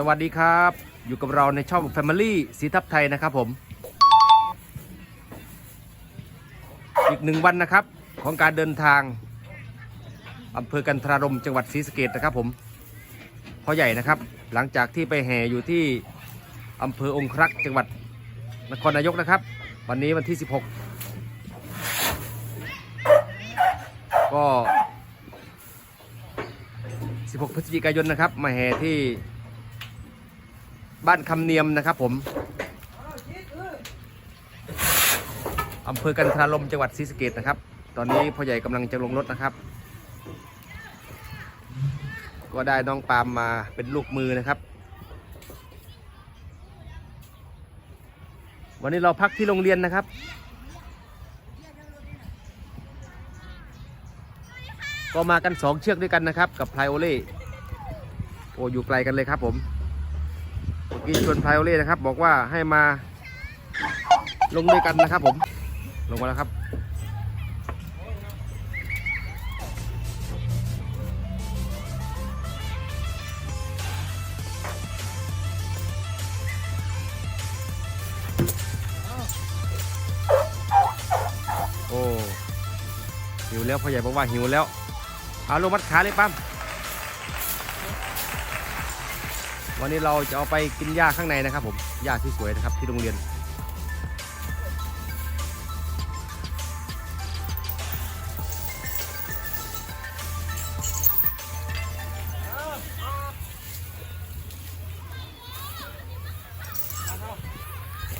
สวัสดีครับ อยู่กับเราในช่อง Family สีทับไทยนะครับผม อีกหนึ่งวันนะครับของการเดินทางอำเภอกันทรารมจังหวัดศรีสะเกดนะครับผมพ่อใหญ่นะครับ หลังจากที่ไปแห่อยู่ที่อำเภอองครักษ์จังหวัดนครนายกนะครับ วันนี้วันที่ 16 ก็ 16 พฤศจิกายนนะครับ มาแห่ที่ บ้านคำเนียมนะครับผมอำเภอกันทรารมจังหวัดศรีสะเกดนะครับ ตอนนี้พ่อใหญ่กำลังจะลงรถนะครับ ก็ได้น้องปามมาเป็นลูกมือนะครับ วันนี้เราพักที่โรงเรียนนะครับ ก็มากันสองเชือกด้วยกันนะครับ กับไพลายโอเล่โอ้อยู่ไกลกันเลยครับผม เมื่อกี้ชวนไพลายโอเล่นะครับ บอกว่าให้มาลงด้วยกันนะครับผม ลงมาแล้วครับ โอ้หิวแล้วพ่อใหญ่บอกว่าหิวแล้ว เอาลงมัดขาเลยปั๊ม วันนี้เราจะเอาไปกินหญ้าข้างในนะครับผมหญ้าที่สวยนะครับที่โรงเรียน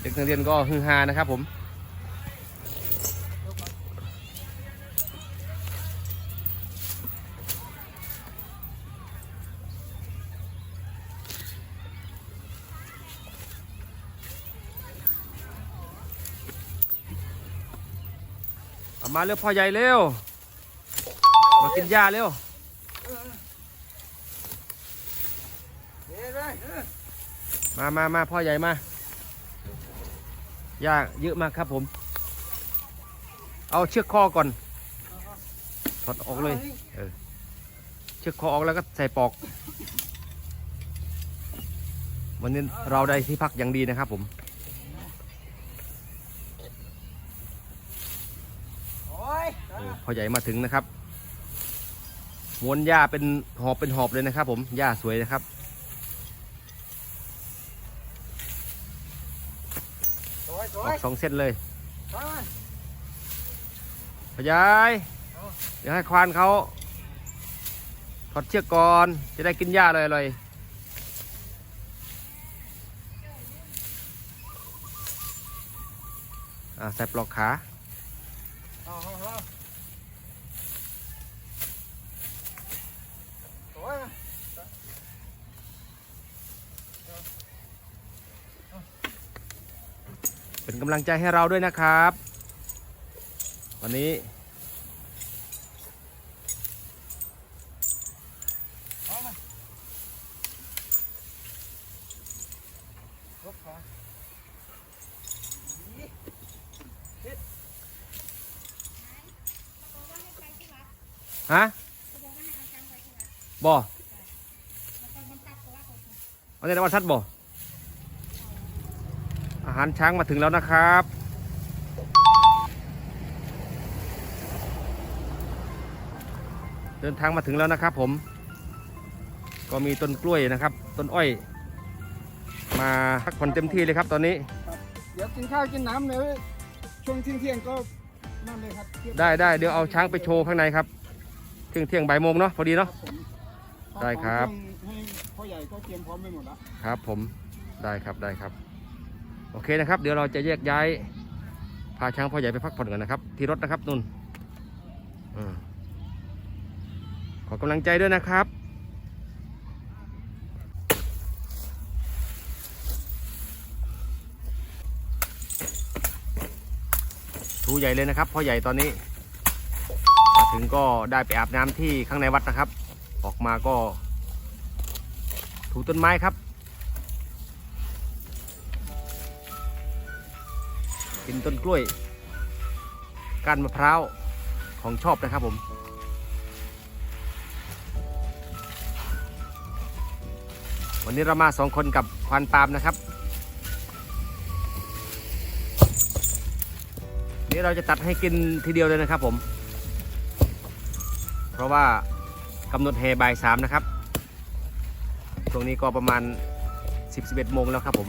เด็กนักเรียนก็ฮือฮานะครับผม เอามาเร็วพ่อใหญ่เร็ว มากินหญ้าเร็วมามามาพ่อใหญ่มาหญ้าเยอะมากครับผม เอาเชือกคอก่อนถอดออกเลยเออเชือกคอออกแล้วก็ใส่ปอก วันนี้เราได้ที่พักอย่างดีนะครับผม เออ พ่อใหญ่มาถึงนะครับม้วนหญ้าเป็นหอบเป็นหอบเลยนะครับ ผมหญ้าสวยนะครับออกสองเส้นเลยพ่อใหญ่เดี๋ยวให้ควานเขาถอดเชือกก่อนจะได้กินหญ้าเลยเลยๆอ่าใส่ปลอกขาเป็นกำลังใจให้เราด้วยนะครับ วันนี้ฮะบ่เอาในวันทัดบ่ หารช้างมาถึงแล้วนะครับ เดินทางมาถึงแล้วนะครับ ผม ก็มีต้นกล้วยนะครับ ต้นอ้อย มาพักผ่อนเต็มที่เลยครับ ตอนนี้ เดี๋ยวกินข้าวกินน้ำเดี๋ยวช่วงเที่ยงเที่ยงๆก็นั่นเลยครับเที่ยงได้ได้เดี๋ยวเอาช้างไปโชว์ข้างในครับเที่ยงเที่ยงบ่ายโมงเนาะพอดีเนาะผมได้ครับให้พ่อใหญ่ก็เตรียมพร้อมไปหมดแล้วครับผมได้ครับได้ครับ โอเคนะครับ เดี๋ยวเราจะแยกย้ายพาช้างพ่อใหญ่ไปพักผ่อนกันนะครับ ที่รถนะครับนุ่นอขอกำลังใจด้วยนะครับทูใหญ่เลยนะครับพ่อใหญ่ตอนนี้มาถึงก็ได้ไปอาบน้ำที่ข้างในวัดนะครับ ออกมาก็ถูต้นไม้ครับ กินต้นกล้วยก้านมะพร้าวของชอบนะครับผม วันนี้เรามาสองคนกับควานปาล์มนะครับ นี่เราจะตัดให้กินทีเดียวเลยนะครับผม เพราะว่ากำหนดแห่บ่ายสามนะครับช่วงนี้ก็ประมาณ 10 11โมงแล้วครับผม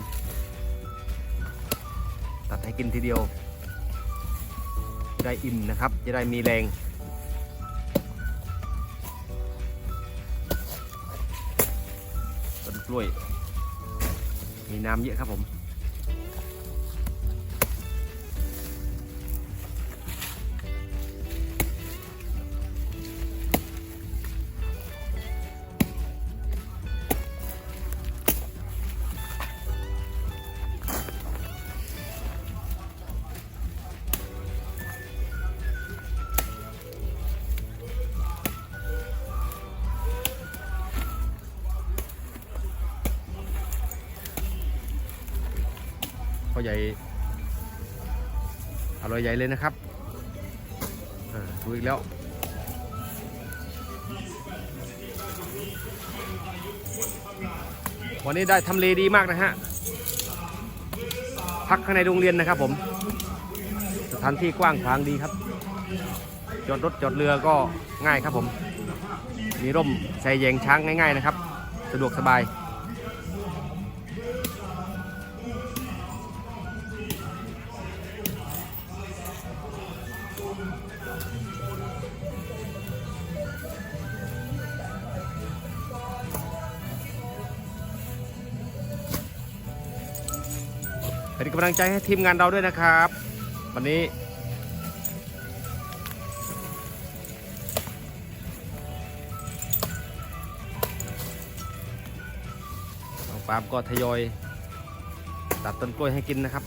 ตัดให้กินทีเดียว จะได้อิ่มนะครับ จะได้มีแรงต้นกล้วย มีน้ำเยอะครับผม พ่อใหญ่อร่อยใหญ่เลยนะครับดูอีกแล้ววันนี้ได้ทำเลดีมากนะฮะพักข้างในโรงเรียนนะครับผม สถานที่กว้างขวางดีครับ จอดรถจอดเรือก็ง่ายครับผม มีร่มใส่แยงช้างง่าย ๆนะครับ สะดวกสบาย เป็นกำลังใจให้ทีมงานเราด้วยนะครับ วันนี้ น้องปามก็ทยอยตัดต้นกล้วยให้กินนะครับ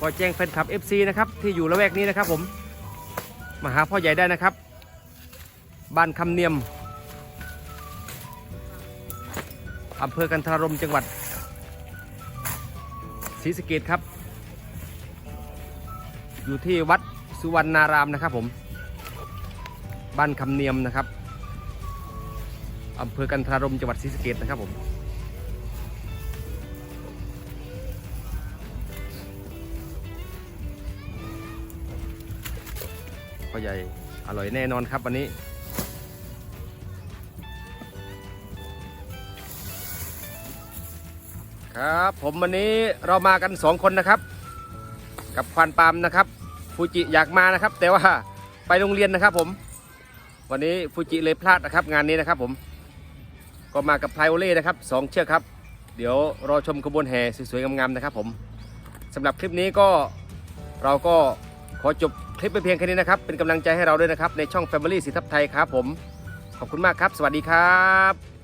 ก็แจ้งแฟนคลับ FC นะครับที่อยู่ละแวกนี้นะครับผม มาหาพ่อใหญ่ได้นะครับ บ้านคำเนียม อำเภอกันทรารมจังหวัดศรีสะเกดครับ อยู่ที่วัดสุวรรณารามนะครับผม บ้านคำเนียมนะครับอำเภอกันทรารมจังหวัดศรีสะเกดนะครับผมพ่อใหญ่อร่อยแน่นอนครับวันนี้ ครับ ผมวันนี้เรามากันสองคนนะครับ กับควานปามนะครับฟูจิอยากมานะครับ แต่ว่าไปโรงเรียนนะครับ ผม วันนี้ฟูจิเลยพลาดนะครับ งานนี้นะครับ ผม ก็มากับไพโอเล่นะครับสองเชือกครับ เดี๋ยวรอชมขบวนแห่สวยๆงามๆนะครับ ผมสำหรับคลิปนี้ก็เราก็ขอจบคลิปไปเพียงแค่นี้นะครับ เป็นกำลังใจให้เราด้วยนะครับ ในช่อง Family สีทับไทยครับผม ขอบคุณมากครับ สวัสดีครับ